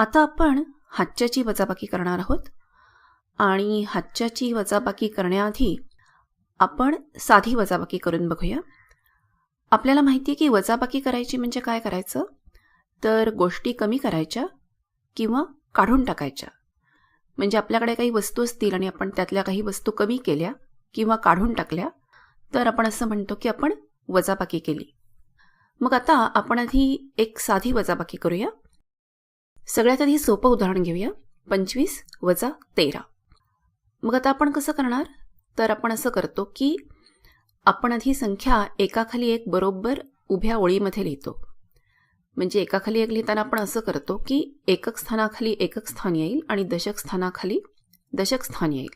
आता आपण हातच्याची वजाबाकी करणार आहोत. आणि हातच्याची वजाबाकी करण्याआधी आपण साधी वजाबाकी करून बघूया. आपल्याला माहिती आहे की वजाबाकी करायची म्हणजे काय करायचं? तर गोष्टी कमी करायच्या किंवा काढून टाकायच्या. म्हणजे आपल्याकडे काही वस्तू असतील आणि आपण त्यातल्या काही वस्तू कमी केल्या किंवा काढून टाकल्या तर आपण असं म्हणतो की आपण वजाबाकी केली. मग आता आपण आधी एक साधी वजाबाकी करूया. सगळ्यात आधी सोपं उदाहरण घेऊया. पंचवीस वजा तेरा. मग आता आपण कसं करणार? तर आपण असं करतो की आपण आधी संख्या एकाखाली एक बरोबर उभ्या ओळीमध्ये लिहितो. म्हणजे एकाखाली एक लिहिताना आपण असं करतो की एकक स्थानाखाली एकक स्थान येईल आणि दशक स्थानाखाली दशक स्थान येईल.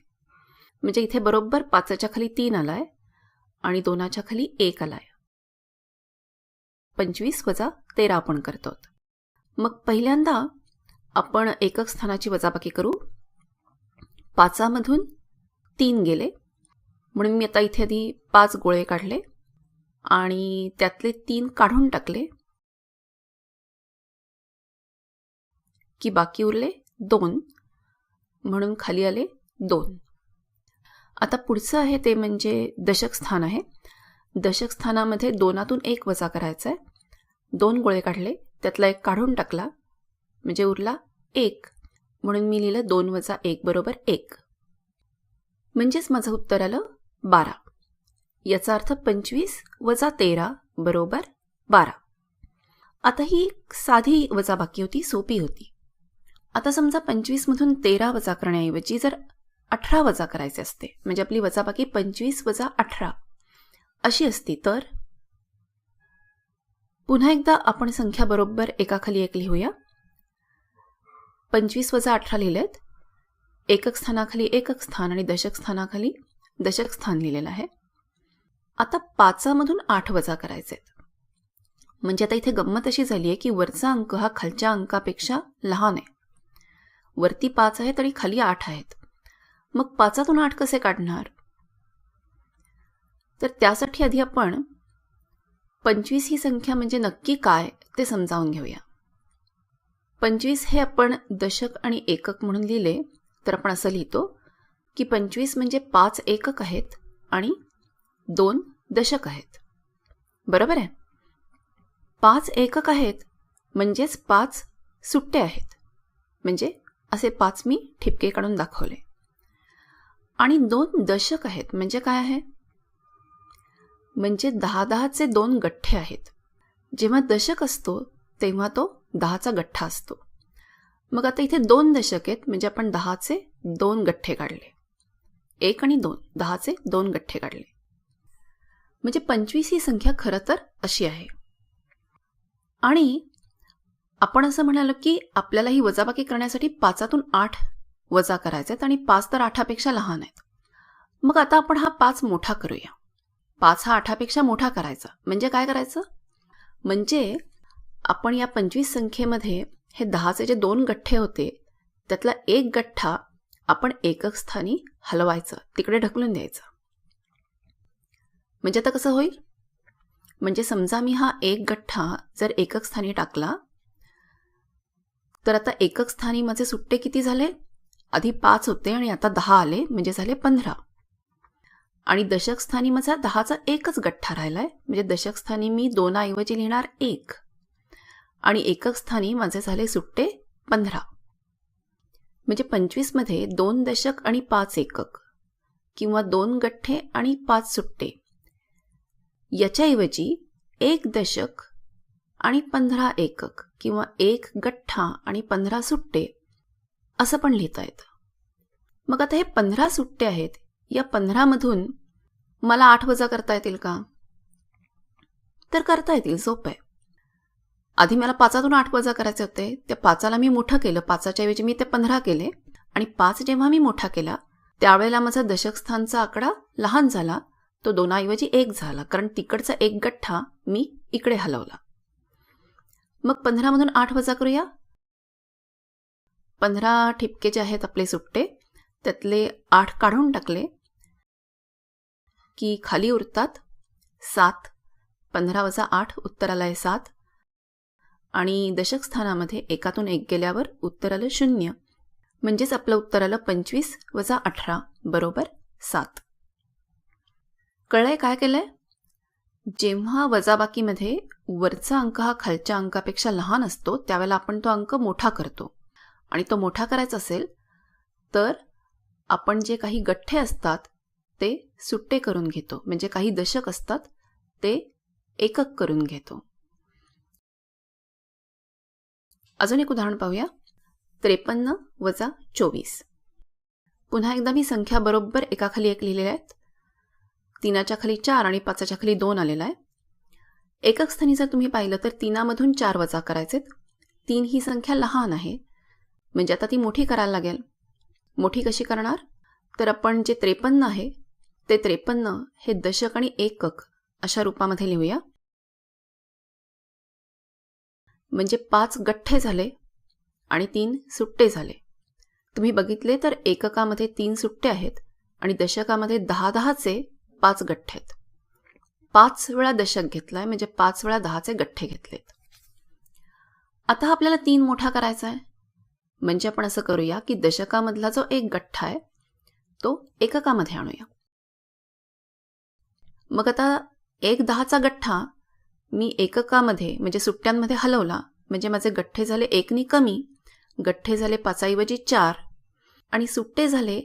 म्हणजे इथे बरोबर पाचच्या खाली तीन आलाय आणि दोनाच्या खाली एक आलाय. पंचवीस वजा तेरा आपण करतो मग पहिल्यांदा आपण एकक स्थानाची वजाबाकी करू. पाचामधून तीन गेले. म्हणून मी आता इथे आधी पाच गोळे काढले आणि त्यातले तीन काढून टाकले. की बाकी उरले दोन. म्हणून खाली आले दोन. आता पुढचं आहे ते म्हणजे दशक स्थान आहे. दशक स्थानामध्ये दोनातून एक वजा करायचा आहे दोन गोळे काढले. त्यातला एक काढून टाकला. म्हणजे उरला एक. म्हणून मी लिहिलं दोन वजा एक बरोबर एक. म्हणजेच माझं उत्तर आलं बारा. याचा अर्थ पंचवीस वजा तेरा बरोबर बारा. आता ही साधी वजाबाकी होती सोपी होती. आता समजा पंचवीसमधून तेरा वजा करण्याऐवजी जर अठरा वजा करायचे असते म्हणजे आपली वजाबाकी पंचवीस वजा अठरा अशी असती तर? पुन्हा एकदा आपण संख्या बरोबर एकाखाली एक लिहूया. पंचवीस वजा अठरा लिहिलेत. एकक स्थानाखाली एकक स्थान आणि दशक स्थानाखाली दशक स्थान लिहिलेलं आहे. आता पाचामधून आठ वजा करायचे म्हणजे आता इथे गंमत अशी झाली आहे की वरचा अंक हा खालच्या अंकापेक्षा लहान आहे. वरती पाच आहेत आणि खाली आठ आहेत. मग पाचातून आठ कसे काढणार? तर त्यासाठी आधी आपण पंचवीस ही संख्या म्हणजे नक्की काय ते समजावून घेऊया. पंचवीस हे आपण दशक आणि एकक म्हणून लिहिले तर आपण असं लिहितो की पंचवीस म्हणजे पाच एकक आहेत आणि दोन दशक आहेत. बरोबर आहे? पाच एकक आहेत म्हणजेच पाच सुट्टे आहेत. म्हणजे असे पाच मी ठिपके काढून दाखवले. आणि दोन दशक आहेत म्हणजे काय आहे? म्हणजे दहा दहाचे दोन गठ्ठे आहेत. जेव्हा दशक असतो तेव्हा तो दहाचा गठ्ठा असतो. मग आता इथे दोन दशक आहेत म्हणजे आपण दहाचे दोन गठ्ठे काढले. एक आणि दोन दहाचे दोन गठ्ठे काढले. म्हणजे पंचवीस ही संख्या खरं तर अशी आहे. आणि आपण असं म्हणालो की आपल्याला ही वजाबाकी करण्यासाठी पाचातून आठ वजा करायचे आहेत आणि पाच तर आठापेक्षा लहान आहेत. मग आता आपण हा पाच मोठा करूया. पाच हा आठापेक्षा मोठा करायचा. म्हणजे काय करायचं? म्हणजे आपण या पंचवीस संख्येमध्ये हे दहाचे जे दोन गठ्ठे होते त्यातला एक गठ्ठा आपण एकक स्थानी हलवायचं तिकडे ढकलून द्यायचं. म्हणजे आता कसं होईल? म्हणजे समजा मी हा एक गठ्ठा जर एकक स्थानी टाकला तर आता एकक स्थानी माझे सुट्टे किती झाले? आधी पाच होते आणि आता दहा आले म्हणजे झाले पंधरा. आणि दशकस्थानी माझा दहाचा एकच गठ्ठा राहिलाय. म्हणजे दशकस्थानी मी दोनाऐवजी लिहिणार एक. आणि एकक स्थानी माझे झाले सुट्टे पंधरा. म्हणजे पंचवीसमध्ये दोन दशक आणि पाच एकक. किंवा दोन गठ्ठे आणि पाच सुट्टे. याच्याऐवजी एक दशक आणि पंधरा एकक. किंवा एक गठ्ठा आणि पंधरा सुट्टे. असं पण लिहिता येतं. मग आता हे पंधरा सुट्टे आहेत. या पंधरामधून मला आठ वजा करता येतील का? तर करता येतील सोपं आहे. आधी मला पाचातून आठ वजा करायचे होते. त्या पाचाला मी मोठं केलं. पाचाच्या ऐवजी मी ते पंधरा केले. आणि पाच जेव्हा मी मोठा केला त्यावेळेला माझा दशकस्थानचा आकडा लहान झाला. तो दोनाऐवजी एक झाला कारण तिकडचा एक गठ्ठा मी इकडे हलवला. मग पंधरामधून आठ वजा करूया? पंधरा ठिपके जे आहेत आपले सुट्टे त्यातले आठ काढून टाकले. की खाली उरतात? सात. पंधरा वजा आठ उत्तराला आहे सात. आणि दशक स्थानामध्ये एकातून एक गेल्यावर उत्तर आलं शून्य. म्हणजेच आपलं उत्तर आलं पंचवीस वजा अठरा बरोबर सात. कळलंय काय केलंय? जेव्हा वजाबाकीमध्ये वरचा अंक हा खालच्या अंकापेक्षा लहान असतो त्यावेळेला आपण तो अंक मोठा करतो. आणि तो मोठा करायचा असेल तर आपण जे काही गठ्ठे असतात ते सुट्टे करून घेतो. म्हणजे काही दशक असतात ते एकक करून घेतो. अजून एक उदाहरण पाहूया. त्रेपन्न वजा चोवीस. पुन्हा एकदा मी संख्या बरोबर एकाखाली एक लिहिलेल्या आहेत. तीनाच्या खाली चार आणि पाचाच्या खाली दोन आलेला आहे. एकक स्थानी जर तुम्ही पाहिलं तर तीनामधून चार वजा करायचेत तीन ही संख्या लहान आहे. म्हणजे आता ती मोठी करायला लागेल. मोठी कशी करणार? तर आपण जे त्रेपन्न आहे ते त्रेपन्न हे दशक आणि एकक अशा रूपामध्ये लिहूया. म्हणजे पाच गठ्ठे झाले आणि तीन सुट्टे झाले. तुम्ही बघितले तर एककामध्ये तीन सुट्टे आहेत आणि दशकामध्ये दहा दहाचे पाच गठ्ठे आहेत. पाच वेळा दशक घेतलाय म्हणजे पाच वेळा दहाचे गठ्ठे घेतलेत. आता आपल्याला तीन मोठा करायचा आहे. म्हणजे आपण असं करूया की दशकामधला जो एक गठ्ठा आहे तो एककामध्ये आणूया. मग आता एक दहाचा गठ्ठा मी एककामध्ये म्हणजे सुट्ट्यांमध्ये हलवला. म्हणजे माझे गठ्ठे झाले एकनी कमी गठ्ठे झाले पाचाऐवजी चार आणि सुट्टे झाले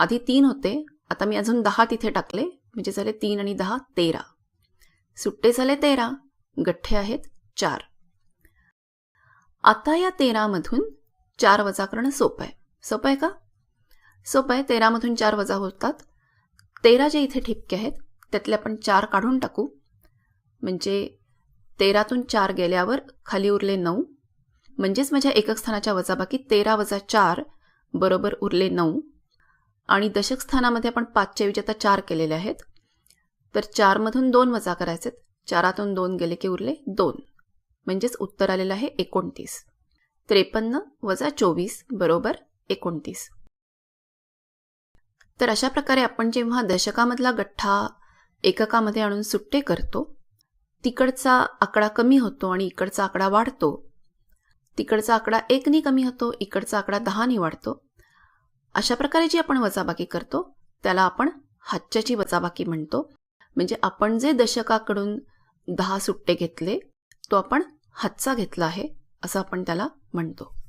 आधी तीन होते. आता मी अजून दहा तिथे टाकले म्हणजे झाले तीन आणि दहा तेरा. सुट्टे झाले तेरा गठ्ठे आहेत चार. आता या तेरामधून चार वजा करणं सोपं आहे. सोपं आहे का? सोपं आहे. तेरामधून चार वजा होतात. तेरा जे इथे ठिपके आहेत त्यातले आपण चार काढून टाकू. म्हणजे तेरातून चार गेल्यावर खाली उरले नऊ. म्हणजेच माझ्या एकक स्थानाच्या वजाबाकी तेरा वजा चार बरोबर उरले नऊ. आणि दशक स्थानामध्ये आपण पाचच्या ऐवजी आता चार केलेले आहेत. तर चारमधून दोन वजा करायचेत. चारातून दोन गेले की उरले दोन. म्हणजेच उत्तर आलेलं आहे एकोणतीस. त्रेपन्न वजा चोवीस बरोबर एकोणतीस. तर अशा प्रकारे आपण जेव्हा दशकामधला गठ्ठा एककामध्ये आणून सुट्टे करतो. तिकडचा आकडा कमी होतो आणि इकडचा आकडा वाढतो. तिकडचा आकडा एकनी कमी होतो इकडचा आकडा दहानी वाढतो. अशा प्रकारे जी आपण वजाबाकी करतो त्याला आपण हातच्याची वजाबाकी म्हणतो. म्हणजे आपण जे दशकाकडून दहा सुट्टे घेतले तो आपण हातचा घेतला आहे असं आपण त्याला म्हणतो.